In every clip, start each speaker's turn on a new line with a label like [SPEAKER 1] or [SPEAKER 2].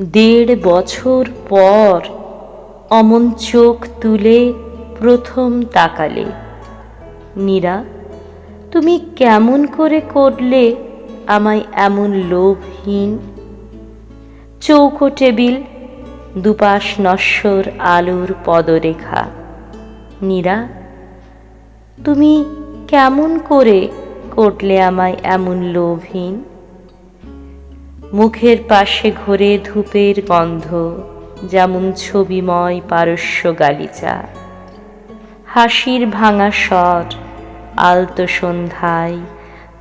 [SPEAKER 1] দেড় বছর পর অমন চোখ তুলে প্রথম তাকালে। নীরা তুমি কেমন করে করলে আমায় এমন লোভহীন? চৌকো টেবিল, দুপাশ নশ্বর আলোর পদরেখা। নীরা তুমি কেমন করে করলে আমায় এমন লোভহীন? মুখের পাশে ঘোরে ধূপের গন্ধ, যেমন ছবিময় পারস্য গালিচা। হাসির ভাঙা স্বর, আলতো সন্ধ্যায়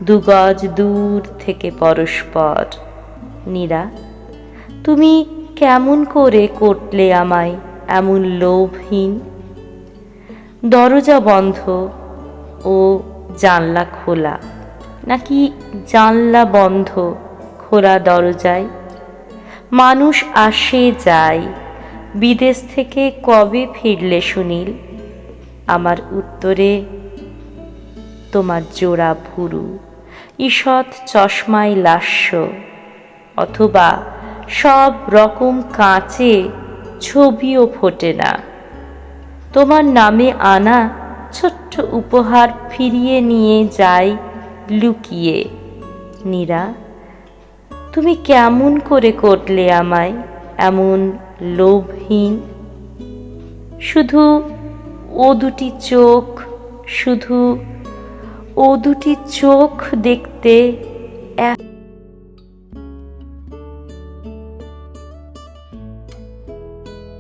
[SPEAKER 1] দুগজ দূর থেকে পরস্পর। নীরা, তুমি কেমন করে করলে আমায় এমন লোভহীন? দরজা বন্ধ ও জানলা খোলা, নাকি জানলা বন্ধ খোলা দরজায়। মানুষ আসে, যায়। বিদেশ থেকে কবে ফিরলে সুনীল? আমার উত্তরে, তোমার জোড়া ভুরু, ঈষৎ চশমায় লাস্য, অথবা সব রকম কাঁচে ছবিও ফোটে না। তোমার নামে আনা ছোট্ট উপহার ফিরিয়ে নিয়ে যাই লুকিয়ে। নীরা তুমি কেমন করে করলে আমায় এমন লোভহীন? শুধু ও দুটি চোখ, শুধু ও দুটি চোখ দেখতে এক